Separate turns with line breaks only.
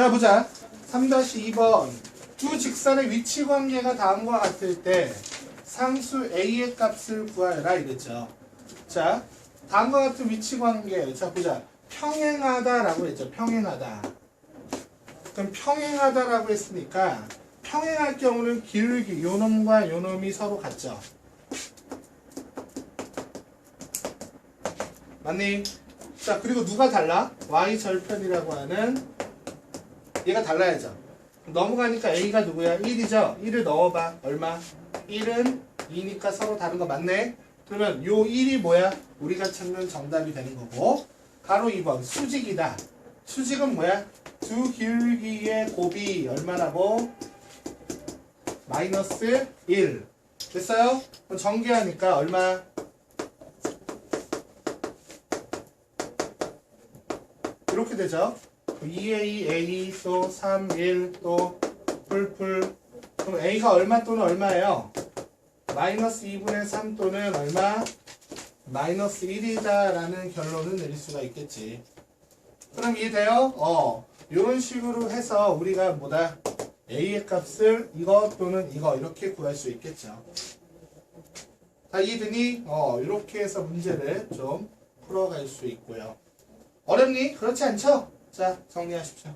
자 보자. 3-2번. 두 직선의 위치 관계가 다음과 같을 때 상수 a의 값을 구하여라 이랬죠. 자 다음과 같은 위치 관계. 자 보자. 평행하다라고 했죠. 평행하다. 그럼 평행하다라고 했으니까 평행할 경우는 기울기 요놈과 요놈이 서로 같죠. 맞니? 자 그리고 누가 달라? y 절편이라고 하는 얘가 달라야죠 넘어가니까 a가 누구야? 1이죠 1을 넣어봐 얼마? 1은 2니까 서로 다른 거 맞네 그러면 요 1이 뭐야? 우리가 찾는 정답이 되는 거고 가로 2번 수직이다 수직은 뭐야? 두 기울기의 곱이 얼마라고? 마이너스 1 됐어요? 그럼 전개하니까 얼마? 이렇게 되죠. 2a, a 또 3, 1, 또 풀풀. 그럼 a가 얼마 또는 얼마예요? 마이너스 2분의 3 또는 얼마? 마이너스 1이다라는 결론을 내릴 수가 있겠지. 그럼 이해돼요? 어. 이런 식으로 해서 우리가 뭐다? a의 값을 이거 또는 이거 이렇게 구할 수 있겠죠. 자, 이해되니? 어, 이렇게 해서 문제를 좀 풀어갈 수 있고요. 어렵니? 그렇지 않죠? 자, 정리하십시오.